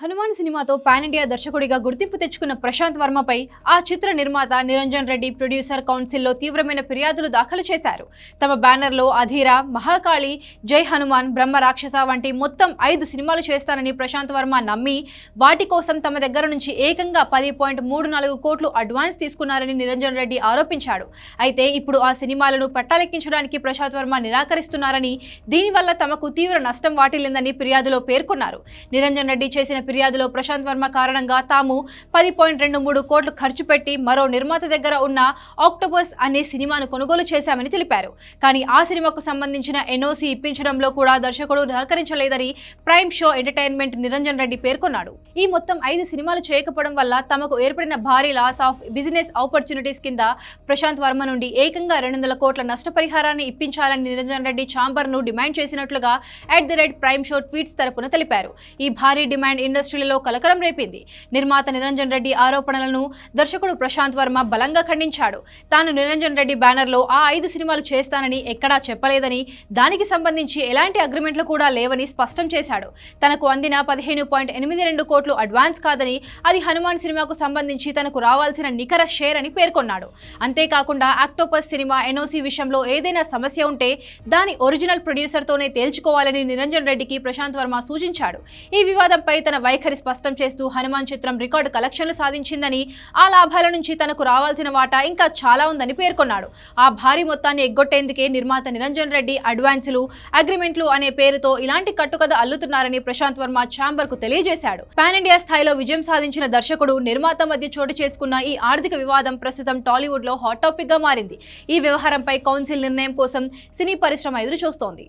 హనుమాన్ సినిమాతో pan India దర్శకుడిగా గుర్తింపు తెచ్చుకున్న ప్రశాంత్ వర్మపై ఆ చిత్ర నిర్మాత నిరంజన్ రెడ్డి ప్రొడ్యూసర్ కౌన్సిల్లో తీవ్రమైన ఫిర్యాదులు దాఖలు చేశారు. తమ బ్యానర్లో అధీర మహాకాళి జై హనుమాన్ బ్రహ్మ రాక్షస వంటి మొత్తం ఐదు సినిమాలు చేస్తానని ప్రశాంత్ వర్మ నమ్మి వాటి కోసం తమ దగ్గర నుంచి ఏకంగా పది పాయింట్ మూడు నాలుగు కోట్లు అడ్వాన్స్ తీసుకున్నారని నిరంజన్ రెడ్డి ఆరోపించాడు. అయితే ఇప్పుడు ఆ సినిమాలను పట్టాలెక్కించడానికి ప్రశాంత్ వర్మ నిరాకరిస్తున్నారని దీనివల్ల తమకు తీవ్ర నష్టం వాటిల్లిందని ఫిర్యాదులో పేర్కొన్నారు. నిరంజన్ రెడ్డి చేసిన ఫిర్యాదులో ప్రశాంత్ వర్మ కారణంగా తాము పది పాయింట్ రెండు మూడు కోట్లు ఖర్చు పెట్టి మరో నిర్మాత దగ్గర ఉన్న ఆక్టోబస్ అనే సినిమాను కొనుగోలు చేశామని తెలిపారు. కానీ ఆ సినిమాకు సంబంధించిన ఎన్ఓసి ఇప్పించడంలో కూడా దర్శకుడు సహకరించలేదని prime show entertainment Niranjan Reddy పేర్కొన్నాడు. ఈ మొత్తం ఐదు సినిమాలు చేయకపోవడం వల్ల తమకు ఏర్పడిన భారీ లాస్ ఆఫ్ బిజినెస్ ఆపర్చునిటీస్ కింద ప్రశాంత్ వర్మ నుండి ఏకంగా రెండు వందల కోట్ల నష్టపరిహారాన్ని ఇప్పించాలని నిరంజన్ రెడ్డి ఛాంబర్ను డిమాండ్ చేసినట్లుగా at the rate prime show tweets తరపున తెలిపారు. ఈ భారీ డిమాండ్ ఇండస్ట్రీలలో కలకలం రేపింది. నిర్మాత నిరంజన్ రెడ్డి ఆరోపణలను దర్శకుడు ప్రశాంత్ వర్మ బలంగా ఖండించాడు. తాను నిరంజన్ రెడ్డి బ్యానర్లో ఆ ఐదు సినిమాలు చేస్తానని ఎక్కడా చెప్పలేదని దానికి సంబంధించి ఎలాంటి అగ్రిమెంట్లు కూడా లేవని స్పష్టం చేశాడు. తనకు అందిన పదిహేను పాయింట్ ఎనిమిది రెండు కోట్లు అడ్వాన్స్ కాదని అది హనుమాన్ సినిమాకు సంబంధించి తనకు రావాల్సిన నికర షేర్ అని పేర్కొన్నాడు. అంతేకాకుండా ఆక్టోపస్ సినిమా ఎన్ఓసి విషయంలో ఏదైనా సమస్య ఉంటే దాని ఒరిజినల్ ప్రొడ్యూసర్తోనే తేల్చుకోవాలని నిరంజన్ రెడ్డికి ప్రశాంత్ వర్మ సూచించాడు. ఈ వివాదంపై తన వైఖరి స్పష్టం చేస్తూ హనుమాన్ చిత్రం రికార్డు కలెక్షన్లు సాధించిందని ఆ లాభాల నుంచి తనకు రావాల్సిన వాటా ఇంకా చాలా ఉందని పేర్కొన్నాడు. ఆ భారీ మొత్తాన్ని ఎగ్గొట్టేందుకే నిర్మాత నిరంజన్ రెడ్డి అడ్వాన్సులు అగ్రిమెంట్లు అనే పేరుతో ఇలాంటి కట్టుకథ అల్లుతున్నారని ప్రశాంత్ వర్మ ఛాంబర్కు తెలియజేశాడు. పాన్ ఇండియా స్థాయిలో విజయం సాధించిన దర్శకుడు నిర్మాత మధ్య చోటు చేసుకున్న ఈ ఆర్థిక వివాదం ప్రస్తుతం టాలీవుడ్లో హాట్ టాపిక్గా మారింది. ఈ వ్యవహారంపై కౌన్సిల్ నిర్ణయం కోసం సినీ పరిశ్రమ ఎదురు చూస్తోంది